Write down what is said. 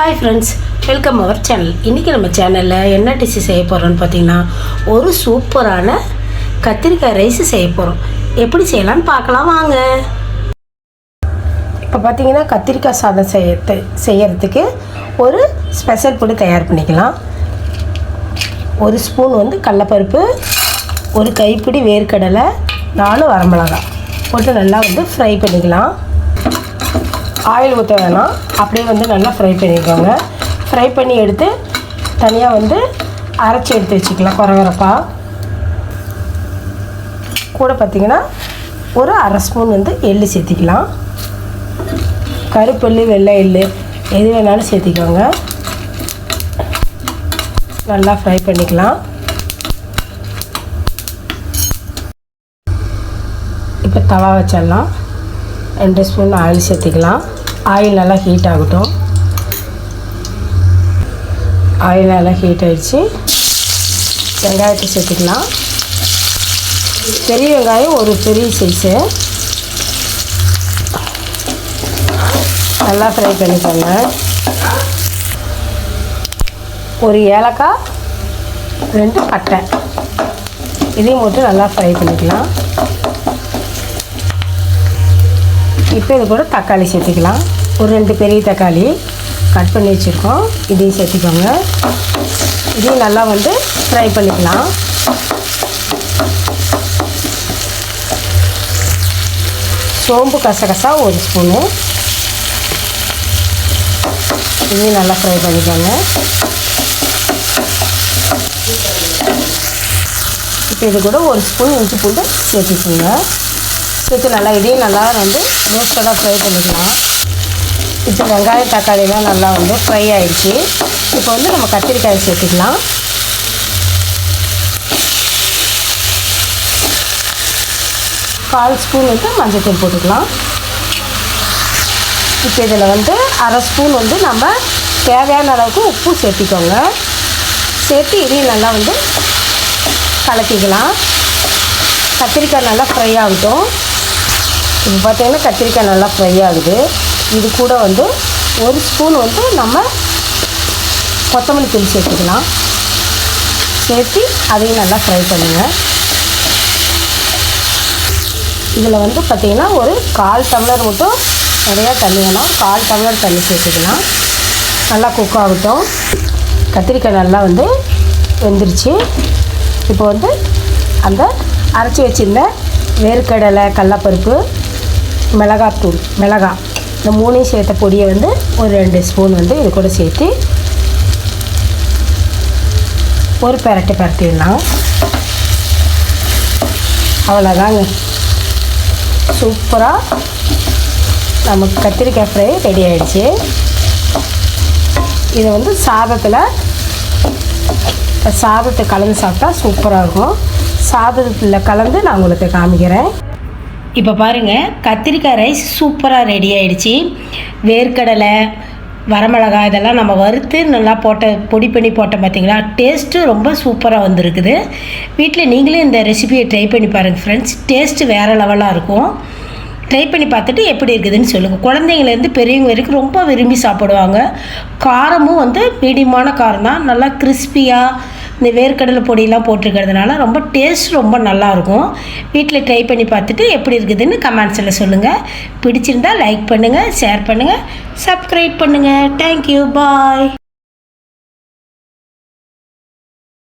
Hi friends welcome our channel இன்றைக்கி நம்ம சேனலில் என்ன டிஷ் செய்ய போகிறோன்னு பார்த்தீங்கன்னா ஒரு சூப்பரான கத்திரிக்காய் ரைஸ் செய்ய போகிறோம் எப்படி செய்யலாம்னு பார்க்கலாம் வாங்க. இப்போ பார்த்தீங்கன்னா கத்திரிக்காய் சாதம் செய்ய செய்யறதுக்கு ஒரு ஸ்பெஷல் பொடி தயார் பண்ணிக்கலாம். ஒரு ஸ்பூன் வந்து கடலப்பருப்பு ஒரு கைப்பிடி வேர்க்கடலை நாலு வரமிளகாய் போட்டு நல்லா வந்து ஃப்ரை பண்ணிக்கலாம். ஆயில் ஊற்ற வேணாம். அப்படியே வந்து நல்லா ஃப்ரை பண்ணிக்கோங்க. ஃப்ரை பண்ணி எடுத்து தனியாக வந்து அரைச்சி எடுத்து வச்சுக்கலாம் குறகுறப்பா கூட பார்த்திங்கன்னா ஒரு அரை ஸ்பூன் வந்து எள்ளு சேர்த்திக்கலாம். கருப்பெள்ளு வெள்ளை எள்ளு எது வேணாலும் சேர்த்திக்கோங்க. நல்லா ஃப்ரை பண்ணிக்கலாம். இப்போ தவா வச்சிடலாம். ரெண்டு ஸ்பூன் ஆயில் சேர்த்துக்கலாம். ஆயில் நல்லா ஹீட் ஆகட்டும். ஆயில் நல்லா ஹீட் ஆகிடுச்சு வெங்காயத்தை சேர்த்துக்கலாம். பெரிய வெங்காயம் ஒரு பெரிய சைஸு நல்லா ஃப்ரை பண்ணிக்கோங்க. ஒரு ஏலக்காய் ரெண்டு பட்டை. இதையும் மட்டும் நல்லா ஃப்ரை பண்ணிக்கலாம். இப்போ இது கூட தக்காளி சேர்த்துக்கலாம். ஒரு ரெண்டு பெரிய தக்காளி கட் பண்ணி வச்சுருக்கோம். இதையும் சேர்த்துக்கோங்க. இதையும் நல்லா வந்து ஃப்ரை பண்ணிக்கலாம். சோம்பு கசகசா ஒரு ஸ்பூனு. இதையும் நல்லா ஃப்ரை பண்ணிக்கோங்க. இப்போ இது கூட ஒரு ஸ்பூன் இஞ்சி பூண்டு சேர்த்துக்கோங்க. சேர்த்து நல்லா இதையும் நல்லா வந்து ரோஸ்டடாக ஃப்ரை பண்ணிக்கலாம். இப்போ வெங்காயம் தக்காளிலாம் நல்லா வந்து ஃப்ரை ஆகிடுச்சு இப்போ வந்து நம்ம கத்திரிக்காய் சேர்த்துக்கலாம். கால் ஸ்பூன் வந்து மஞ்சள் போட்டுக்கலாம். இப்போ இதில் வந்து அரை ஸ்பூன் வந்து நம்ம தேவையான அளவுக்கு உப்பு சேர்த்திக்கோங்க. சேர்த்து இதையும் நல்லா வந்து கலக்கிக்கலாம். கத்திரிக்காய் நல்லா ஃப்ரை ஆகட்டும். இப்போ பார்த்திங்கன்னா கத்திரிக்காய் நல்லா ஃப்ரை ஆகுது. இது கூட வந்து ஒரு ஸ்பூன் வந்து நம்ம கொத்தமல்லி தூள் சேர்த்துக்கலாம். சேர்த்து அதையும் நல்லா ஃப்ரை பண்ணுங்கள் இதில் வந்து பார்த்திங்கன்னா ஒரு கால் டம்ளர் மட்டும் நிறையா தண்ணி வேணும். கால் டம்ளர் தண்ணி சேர்த்துக்கலாம். நல்லா குக் ஆகட்டும். கத்திரிக்காய் நல்லா வந்து வெந்துருச்சு. இப்போ வந்து அந்த அரைச்சி வச்சுருந்த வேர்க்கடலை கடலப்பருப்பு மிளகாத்தூள் மிளகாய் இந்த மூணையும் சேர்த்த பொடியை வந்து ஒரு ரெண்டு ஸ்பூன் வந்து இது கூட சேர்த்து ஒரு பெரட்டு பரட்டிடலாம். அவ்வளோதாங்க சூப்பராக நமக்கு கத்திரிக்காய் ஃப்ரை ரெடி ஆகிடுச்சு இதை வந்து சாதத்தில் சாதத்தை கலந்து சாப்பிட்டா சூப்பராக இருக்கும். சாதத்தில் கலந்து நான் உங்களுக்கு காமிக்கிறேன். இப்போ பாருங்கள் கத்திரிக்காய் ரைஸ் சூப்பராக ரெடி ஆகிடுச்சி வேர்க்கடலை வரமிளகாய் இதெல்லாம் நம்ம வறுத்து நல்லா போட்ட பொடி பண்ணி போட்டோம் பார்த்தீங்களா டேஸ்ட்டு ரொம்ப சூப்பராக வந்திருக்குது. வீட்டில் நீங்களே இந்த ரெசிபியை ட்ரை பண்ணி பாருங்கள் ஃப்ரெண்ட்ஸ் டேஸ்ட்டு வேறு லெவலாக இருக்கும். ட்ரை பண்ணி பார்த்துட்டு எப்படி இருக்குதுன்னு சொல்லுங்கள் குழந்தைங்கலேருந்து பெரியவங்க வரைக்கும் ரொம்ப விரும்பி சாப்பிடுவாங்க. காரமும் வந்து மீடியமான காரம் தான் நல்லா கிறிஸ்பியாக இந்த வேர்க்கடலை பொடியெலாம் போட்டிருக்கிறதுனால ரொம்ப டேஸ்ட் ரொம்ப நல்லாயிருக்கும். வீட்டில் ட்ரை பண்ணி பார்த்துட்டு எப்படி இருக்குதுன்னு கமெண்ட்ஸில் சொல்லுங்கள் பிடிச்சிருந்தால் லைக் பண்ணுங்கள் ஷேர் பண்ணுங்கள் சப்ஸ்கிரைப் பண்ணுங்கள் தேங்க்யூ பாய்